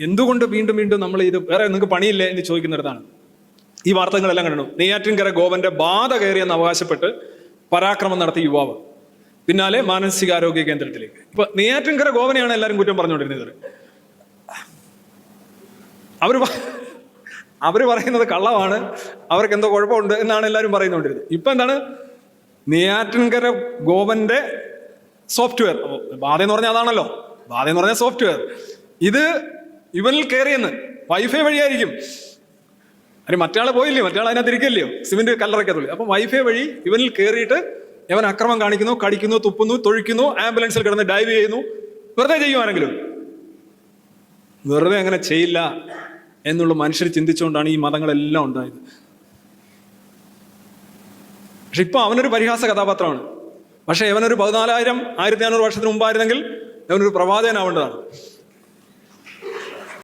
എന്തുകൊണ്ട് വീണ്ടും വീണ്ടും നമ്മൾ ഇത് വേറെ നിങ്ങൾക്ക് പണിയില്ലേ എന്ന് ചോദിക്കുന്നിടത്താണ് ഈ വാർത്തകളെല്ലാം കണ്ടു? നെയ്യാറ്റിൻകര ഗോവന്റെ ബാധ കയറിയെന്ന് അവകാശപ്പെട്ട് പരാക്രമം നടത്തിയ യുവാവ്. പിന്നാലെ മാനസികാരോഗ്യ കേന്ദ്രത്തിലേക്ക്. ഇപ്പൊ നെയ്യാറ്റിൻകര ഗോവനെയാണ് എല്ലാവരും കുറ്റം പറഞ്ഞുകൊണ്ടിരുന്നത്. അവർ അവർ പറയുന്നത് കള്ളമാണ്. അവർക്ക് എന്തോ കുഴപ്പമുണ്ട് എന്നാണ് എല്ലാവരും പറയുന്നുകൊണ്ടിരുന്നത്. ഇപ്പൊ എന്താണ്? നെയ്യാറ്റിൻകര ഗോവന്റെ സോഫ്റ്റ്വെയർ. ബാധ എന്ന് പറഞ്ഞാൽ അതാണല്ലോ. ബാധ എന്ന് പറഞ്ഞ സോഫ്റ്റ്വെയർ. ഇത് ഇവനിൽ കയറിയെന്ന് വൈഫൈ വഴിയായിരിക്കും. അല്ലെ മറ്റാളെ പോയില്ലേ? മറ്റാൾ അതിനകത്ത് ഇരിക്കല്ലയോ സിമെന്റ് കല്ലറയ്ക്കത്തുള്ളൂ അപ്പൊ വൈഫൈ വഴി ഇവനിൽ കയറിയിട്ട് ഇവൻ അക്രമം കാണിക്കുന്നു കടിക്കുന്നു തുപ്പുന്നു തൊഴിക്കുന്നു ആംബുലൻസിൽ കിടന്ന് ഡൈവ് ചെയ്യുന്നു. വെറുതെ ചെയ്യുവാണെങ്കിലും. വെറുതെ അങ്ങനെ ചെയ്യില്ല എന്നുള്ള മനുഷ്യർ ചിന്തിച്ചുകൊണ്ടാണ് ഈ മതങ്ങളെല്ലാം ഉണ്ടായത്. പക്ഷെ ഇപ്പൊ അവനൊരു പരിഹാസ കഥാപാത്രമാണ്. പക്ഷെ ഇവനൊരു പതിനാലായിരം ആയിരത്തി അഞ്ഞൂറ് വർഷത്തിന് മുമ്പായിരുന്നെങ്കിൽ ഇവനൊരു പ്രവാചകനാവേണ്ടതാണ്.